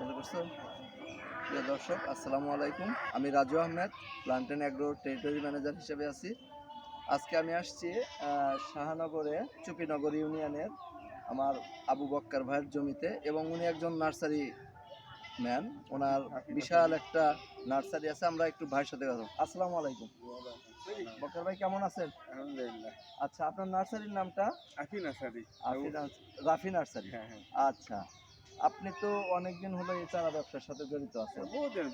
চালু করছ। প্রিয় দর্শক আসসালামু আলাইকুম। আমি Raju Ahmed Planten agro territory manager হিসেবে আছি। আজকে আমি আসছি শাহানগরে চুপিনগর ইউনিয়নের আমার আবু বক্কার ভাইয়ের জমিতে এবং উনি একজন নার্সারি ম্যান। ওনার বিশাল একটা নার্সারি আছে আমরা একটু ভাইয়ের সাথে কথা। আসসালামু আলাইকুম। বক্কার ভাই কেমন আছেন? আলহামদুলিল্লাহ। আচ্ছা আপনার নার্সারির নামটা? নার্সারি। আফি নার্স- রাফি নার্সারি। হ্যাঁ হ্যাঁ। আচ্ছা। আপনি তো অনেকদিন হলো এই চারা ব্যবসার সাথে জড়িত আছেন।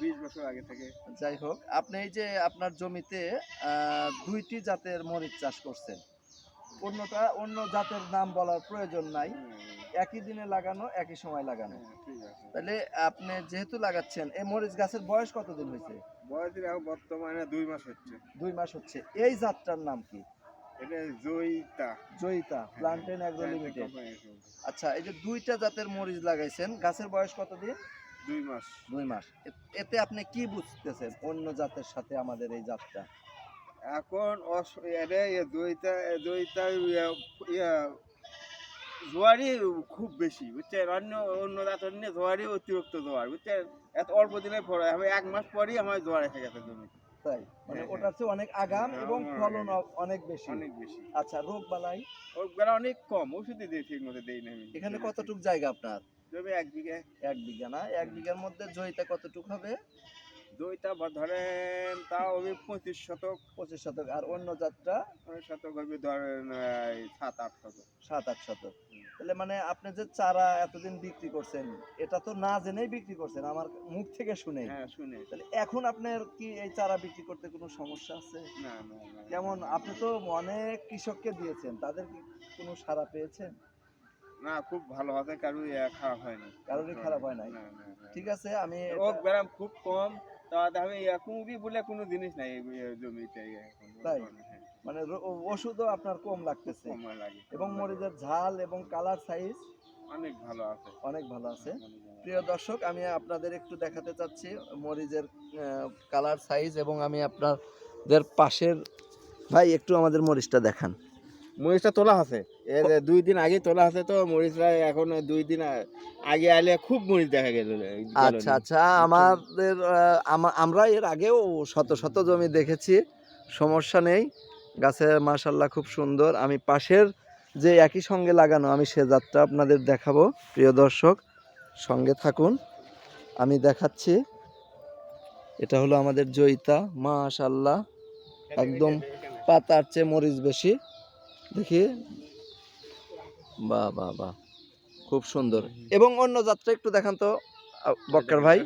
বিশ বছর আগে থেকে। যাই হোক আপনি এই যে আপনার জমিতে দুইটি জাতের মরিচ চাষ করছেন। অন্যটা অন্য জাতের নাম বলার প্রয়োজন নাই। একই দিনে লাগানো একই সময় লাগানো। হ্যাঁ, ঠিক আছে। তাহলে আপনি যেহেতু লাগাচ্ছেন এই মরিচ গাছের বয়স কতদিন হয়েছে? এখন বর্তমানে দুই মাস হচ্ছে। দুই মাস হচ্ছে। এই জাতটার নাম কি? এটা জয়িতা। জয়িতা প্লান্টেন অ্যাগ্রো হ্যাঁ, লিমিটেড আচ্ছা এই যে দুইটা জাতের মরিচ লাগাইছেন গাছের বয়স কতদিন দুই মাস। দুই মাস। এতে আপনি কি বুঝতেছেন অন্য জাতের সাথে আমাদের এই জাতটা? এখন এটা ইয়া ইয়া জোয়ারি খুব বেশি বুঝছেন? অন্য অন্য জাতের নিয়ে জোয়ারি অতিরিক্ত জোয়ার বুঝছেন? এত অল্প দিনে পরে আমি এক মাস পরেই আমার জোয়ার এসে গেছে জমি তাই। মানে ওটা হচ্ছে অনেক আগাম হ্যাঁ, এবং ফলন অনেক বেশি। অনেক বেশি। আচ্ছা রোগ বালাই? রোগ বেলা অনেক কম ওষুধ দিয়ে ঠিক মতো দেই না এখানে কতটুক জায়গা আপনার? জমি এক বিঘা। এক বিঘা না? এক বিঘার মধ্যে জয়িতা কতটুক হবে? দুইটা ধরেন তাও হবে পঁচিশ শতক। পঁচিশ শতক আর অন্য জাতটা? শতক হবে ধরেন সাত আট শতক। সাত আট শতক। তাহলে মানে আপনি যে চারা এতদিন বিক্রি করছেন এটা তো না জেনেই বিক্রি করছেন আমার মুখ থেকে শুনে হ্যাঁ শুনে তাহলে এখন আপনার কি এই চারা বিক্রি করতে কোনো সমস্যা আছে? না না না যেমন আপনি তো অনেক কৃষককে দিয়েছেন তাদের কি কোনো সাড়া পেয়েছেন? না খুব ভালো হবে কারও খারাপ হয়নি কারোরই খারাপ হয় না না না। ঠিক আছে আমি এটা- ব্যায়াম খুব কম। তা আমি কুঁড়ি বলে কোনো জিনিস নাই এই জমিতে তাই? হ্যাঁ, মানে রো- ওষুধও আপনার কম লাগতেছে। এবং মরিচের ঝাল এবং কালার সাইজ অনেক ভালো আছে। অনেক ভালো আছে। আছে। প্রিয় দর্শক আমি আপনাদের একটু দেখাতে চাচ্ছি মরিচের কালার সাইজ এবং আমি আপনাদের পাশের ভাই একটু আমাদের মরিচটা দেখান। মরিচটা তোলা আছে? দুই দিন আগে তোলা আছে তো মরিচটা এখন দুই দিন আগে আলে খুব মরিচ দেখা গেল আচ্ছা আচ্ছা আমাদের আমরা এর আগেও শত শত জমি দেখেছি, সমস্যা নেই, গাছে মাশাল্লাহ খুব সুন্দর। আমি পাশের যে একই সঙ্গে লাগানো, আমি সে যাত্রা আপনাদের দেখাবো, প্রিয় দর্শক, সঙ্গে থাকুন, আমি দেখাচ্ছি। এটা হলো আমাদের জয়িতা মাশাল্লাহ একদম পাতার চেয়ে মরিচ বেশি। দেখি বাহ বাহ বাহ। খুব সুন্দর। এবং অন্য যাত্রা একটু দেখান তো বক্কার ভাই।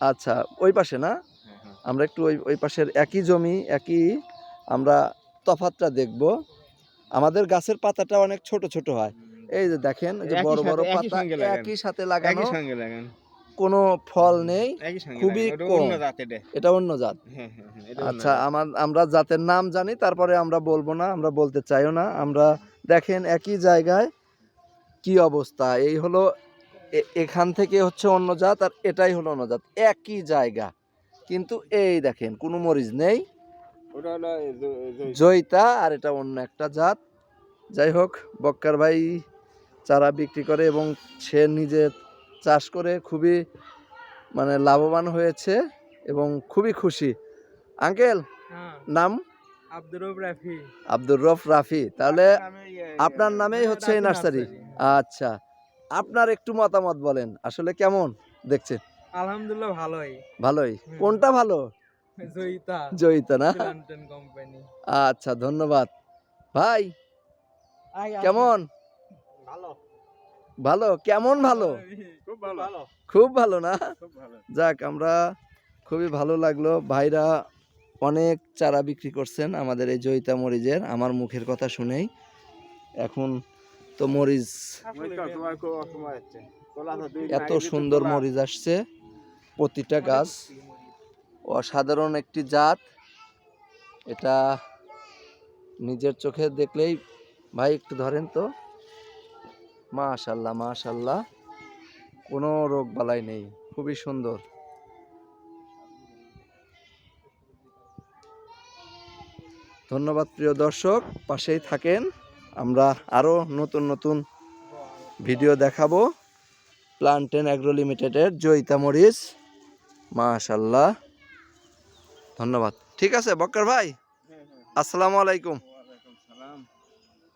আচ্ছা ওই পাশে না? হ্যাঁ, হ্যাঁ। আমরা একটু ওই ওই পাশের একই জমি একই আমরা তফাতটা দেখব। আমাদের গাছের পাতাটা অনেক ছোট ছোট হয়। এই যে দেখেন যে বড় বড় পাতা একই সাথে লাগানো। একই সঙ্গে লাগান। কোনো ফল নেই খুবই কম। এটা। অন্য জাত। হ্যাঁ আচ্ছা আমার আমরা জাতের নাম জানি তারপরে আমরা বলব না আমরা বলতে চাইও না। আমরা দেখেন একই জায়গায় কি অবস্থা? এই হলো এ- এখান থেকে হচ্ছে অন্য জাত আর এটাই হলো অন্য জাত। একই জায়গা। কিন্তু এই দেখেন কোনো মরিচ নেই। জয়িতা আর এটা অন্য একটা জাত। যাই হোক বক্কার ভাই চারা বিক্রি করে এবং সে নিজে চাষ করে খুবই মানে লাভবান হয়েছে এবং খুবই খুশি। আঙ্কেল হ্যাঁ। নাম? আব্দুর রাফি। আব্দুর রফ। তাহলে ইয়ে- আপনার নামেই হচ্ছে এই নার্সারি। আচ্ছা আপনার একটু মতামত বলেন আসলে কেমন দেখছেন? আলহামদুলিল্লাহ ভালোই। ভালোই? কোনটা ভালো? জয়িতা জয়িতা না? কোম্পানি। আচ্ছা ধন্যবাদ। ভাই কেমন? ভালো। ভালো? কেমন ভালো? খুব ভালো। খুব ভালো না? যাক আমরা খুবই ভালো লাগল। ভাইরা অনেক চারা বিক্রি করছেন আমাদের এই জয়িতা মরিচের, আমার মুখের কথা শুনেই। এখন তো মরিচ এত সুন্দর। মরিচ আসছে, প্রতিটা গাছ। অসাধারণ একটি জাত। এটা নিজের চোখে দেখলেই, ভাই একটু ধরেন তো। মাশাল্লাহ মাশাল্লাহ। কোনো রোগ বালাই নেই, খুবই সুন্দর। ধন্যবাদ প্রিয় দর্শক পাশেই থাকেন। আমরা আরও নতুন নতুন ভিডিও দেখাবো। প্লান্টেন অ্যাগ্রো লিমিটেডের জয়িতা মরিচ। মাশাল্লাহ ধন্যবাদ। ঠিক আছে বক্কর ভাই? হ্যাঁ হ্যাঁ। আসসালামু আলাইকুম।